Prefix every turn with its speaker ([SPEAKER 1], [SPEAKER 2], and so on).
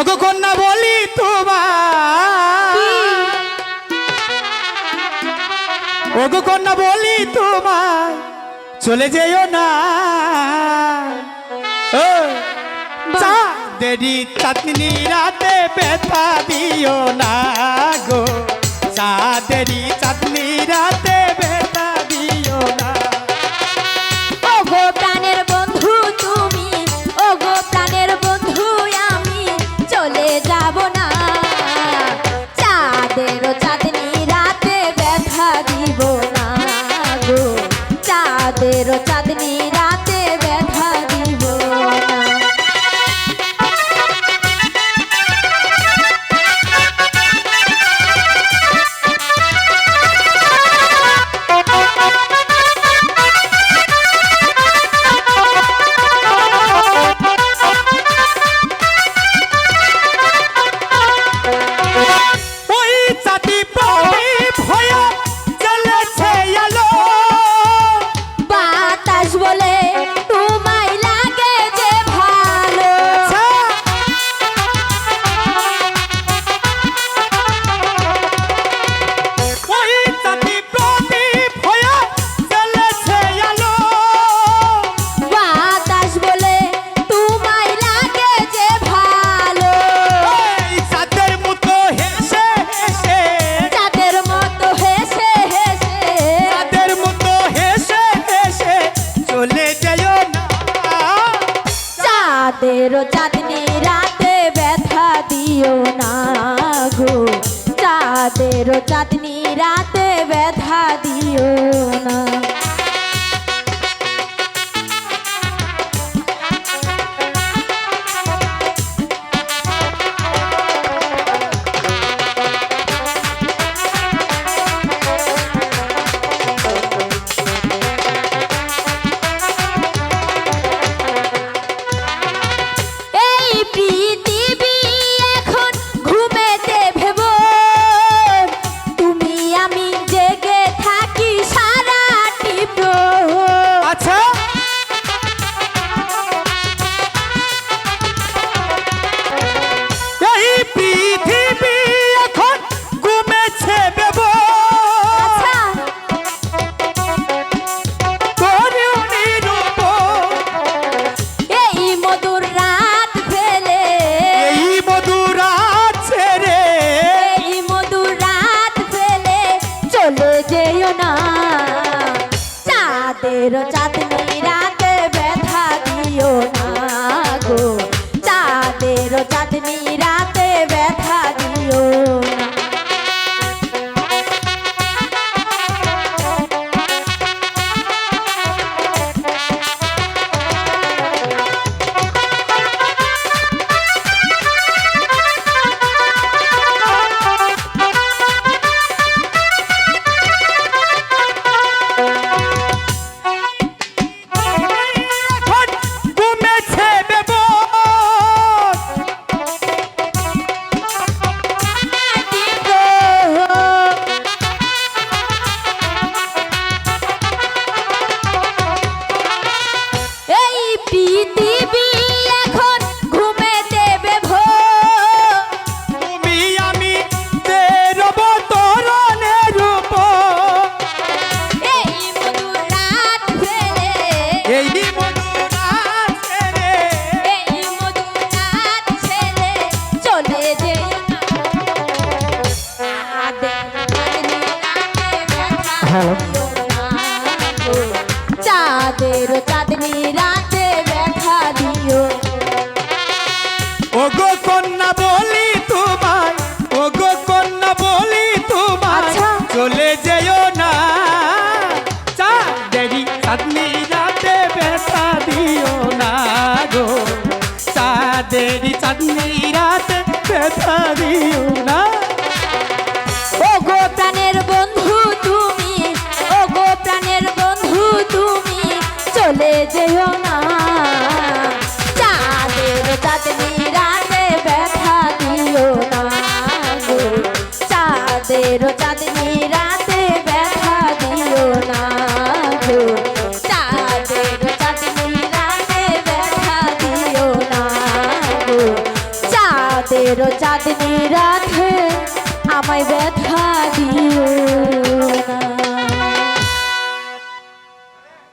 [SPEAKER 1] ওগো কন্যা বলি তোমার ওগো কন্যা বলি তোমার চলে যেও না। দেরি চাঁদনি রাতে ব্যথা দিও না গো। চা দেরি চাঁদনি রাতে ব্যথা দিও না
[SPEAKER 2] চাঁদের চাঁদনি রাতে ব্যথা দিও না গো। চাঁদের চাঁদনি রাতে ব্যথা দিও না। চাঁদের চাঁদনি রাতে ব্যথা দিও।
[SPEAKER 1] ওগো কন্যা বলি তোমায় ওগো কন্যা বলি তোমায়
[SPEAKER 2] আচ্ছা।
[SPEAKER 1] চলে যেও না। চাঁদেরি চাঁদনি রাতে ব্যথা দিও না গো। চাঁদেরি চাঁদনি রাতে ব্যথা দিও না।
[SPEAKER 2] ভুলে যেও না। চাঁদের চাঁদনি রাতে ব্যথা দিও না গো। চাঁদের চাঁদনি রাতে ব্যথা দিও না গো। চাঁদের চাঁদনি রাতে ব্যথা দিও না গো। চাঁদের চাঁদনি রাতে আমায় ব্যথা দিও না।